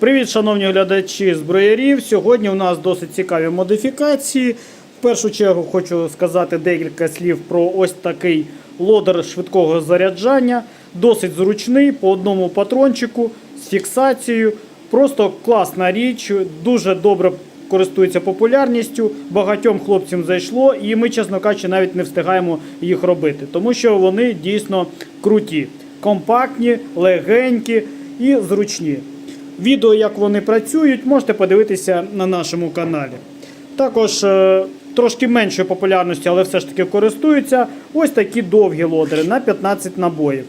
Привіт, шановні глядачі зброярів. Сьогодні у нас досить цікаві модифікації. В першу чергу хочу сказати декілька слів про ось такий лодер швидкого заряджання. Досить зручний по одному патрончику з фіксацією. Просто класна річ, дуже добре користується популярністю. Багатьом хлопцям зайшло, і ми, чесно кажучи, навіть не встигаємо їх робити, тому що вони дійсно круті, компактні, легенькі і зручні. Відео, як вони працюють, можете подивитися на нашому каналі. Також е, трошки меншої популярності, але все ж таки користуються ось такі довгі лодери на 15 набоїв.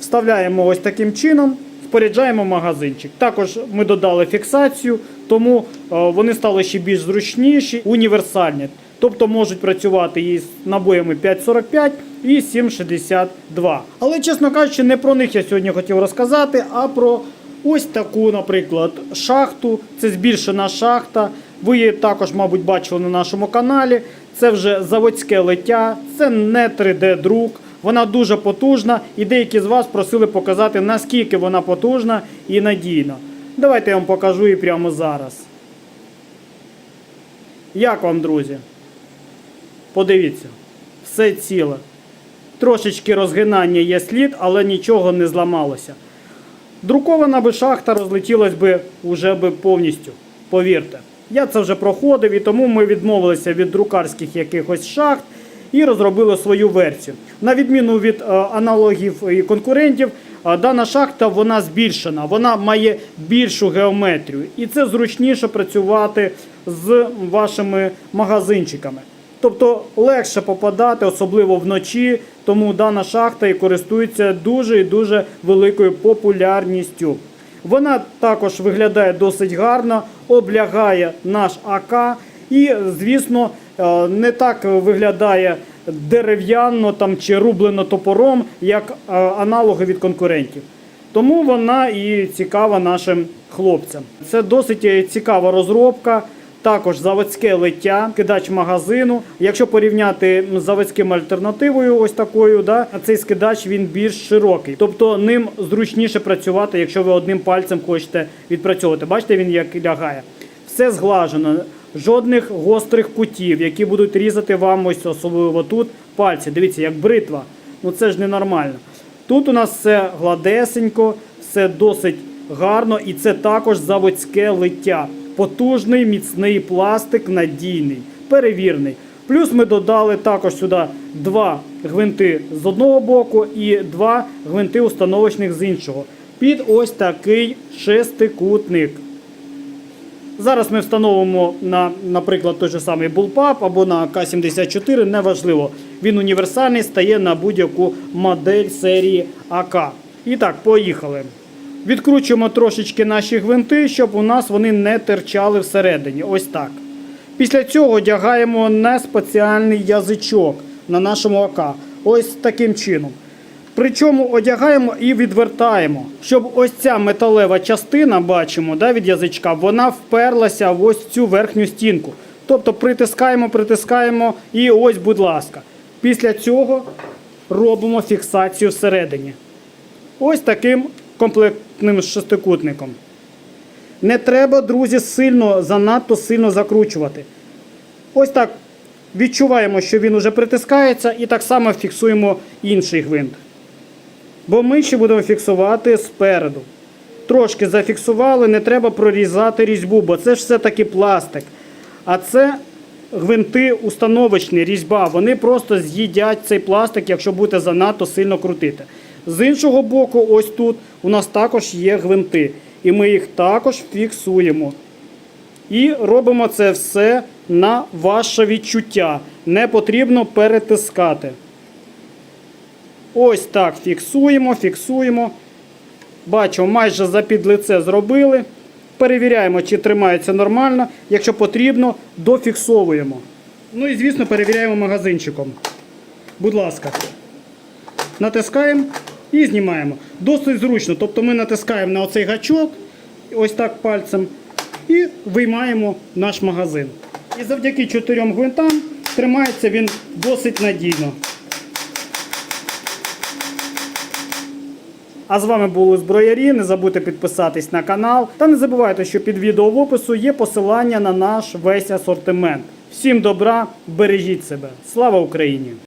Вставляємо ось таким чином, споряджаємо магазинчик. Також ми додали фіксацію, тому е, вони стали ще більш зручніші, універсальні. Тобто можуть працювати і з набоями 5,45 і 7,62. Але, чесно кажучи, не про них я сьогодні хотів розказати, а про ось таку, наприклад, шахту. Це збільшена шахта. Ви її також, мабуть, бачили на нашому каналі. Це вже заводське лиття, це не 3D-друк. Вона дуже потужна, і деякі з вас просили показати, наскільки вона потужна і надійна. Давайте я вам покажу її прямо зараз. Як вам, друзі? Подивіться, все ціле. Трошечки розгинання є слід, але нічого не зламалося. Друкована би шахта розлетілась би уже би повністю. Повірте. Я це вже проходив і тому ми відмовилися від друкарських якихось шахт і розробили свою версію. На відміну від е, аналогів і конкурентів, е, дана шахта вона збільшена, вона має більшу геометрію, і це зручніше працювати з вашими магазинчиками. Тобто легше попадати, особливо вночі, тому дана шахта і користується дуже і дуже великою популярністю. Вона також виглядає досить гарно, облягає наш АК і, звісно, е, не так виглядає дерев'яно там чи рублено топором, як е, аналоги від конкурентів. Тому вона і цікава нашим хлопцям. Це досить цікава розробка. Також заводське лиття, скидач магазину. Якщо порівняти з заводським альтернативою, ось такою, да, цей скидач він більш широкий. Тобто ним зручніше працювати, якщо ви одним пальцем хочете відпрацьовувати. Бачите, він як лягає. Все зглажено, жодних гострих кутів, які будуть різати вам ось особливо тут пальці. Дивіться, як бритва. Ну це ж ненормально. Тут у нас все гладесенько, все досить гарно, і це також заводське лиття. Потужний, міцний пластик, надійний, перевірний. Плюс ми додали також сюди два гвинти з одного боку і два гвинти установочних з іншого. Під ось такий шестикутник. Зараз ми встановимо на, наприклад, той же самий Bullpup або на К-74, неважливо. Він універсальний, стає на будь-яку модель серії АК. І так, поїхали. Відкручуємо трошечки наші гвинти, щоб у нас вони не терчали всередині. Ось так. Після цього одягаємо на спеціальний язичок на нашому АК. Ось таким чином. Причому одягаємо і відвертаємо, щоб ось ця металева частина, бачимо, да, від язичка, вона вперлася в ось цю верхню стінку. Тобто притискаємо, притискаємо і ось, будь ласка. Після цього робимо фіксацію всередині. Ось таким комплектним шестикутником. Не треба, друзі, сильно, занадто сильно закручувати. Ось так відчуваємо, що він уже притискається, і так само фіксуємо інший гвинт. Бо ми ще будемо фіксувати спереду. Трошки зафіксували, не треба прорізати різьбу, бо це ж все-таки пластик. А це гвинти установочні, різьба. Вони просто з'їдять цей пластик, якщо будете занадто сильно крутити. З іншого боку, ось тут у нас також є гвинти. І ми їх також фіксуємо. І робимо це все на ваше відчуття. Не потрібно перетискати. Ось так фіксуємо, фіксуємо. Бачимо, майже за під лице зробили. Перевіряємо, чи тримається нормально. Якщо потрібно, дофіксовуємо. Ну і, звісно, перевіряємо магазинчиком. Будь ласка. Натискаємо і знімаємо. Досить зручно. Тобто ми натискаємо на оцей гачок, ось так пальцем, і виймаємо наш магазин. І завдяки чотирьом гвинтам тримається він досить надійно. А з вами були зброярі. Не забудьте підписатись на канал. Та не забувайте, що під відео в опису є посилання на наш весь асортимент. Всім добра, бережіть себе. Слава Україні!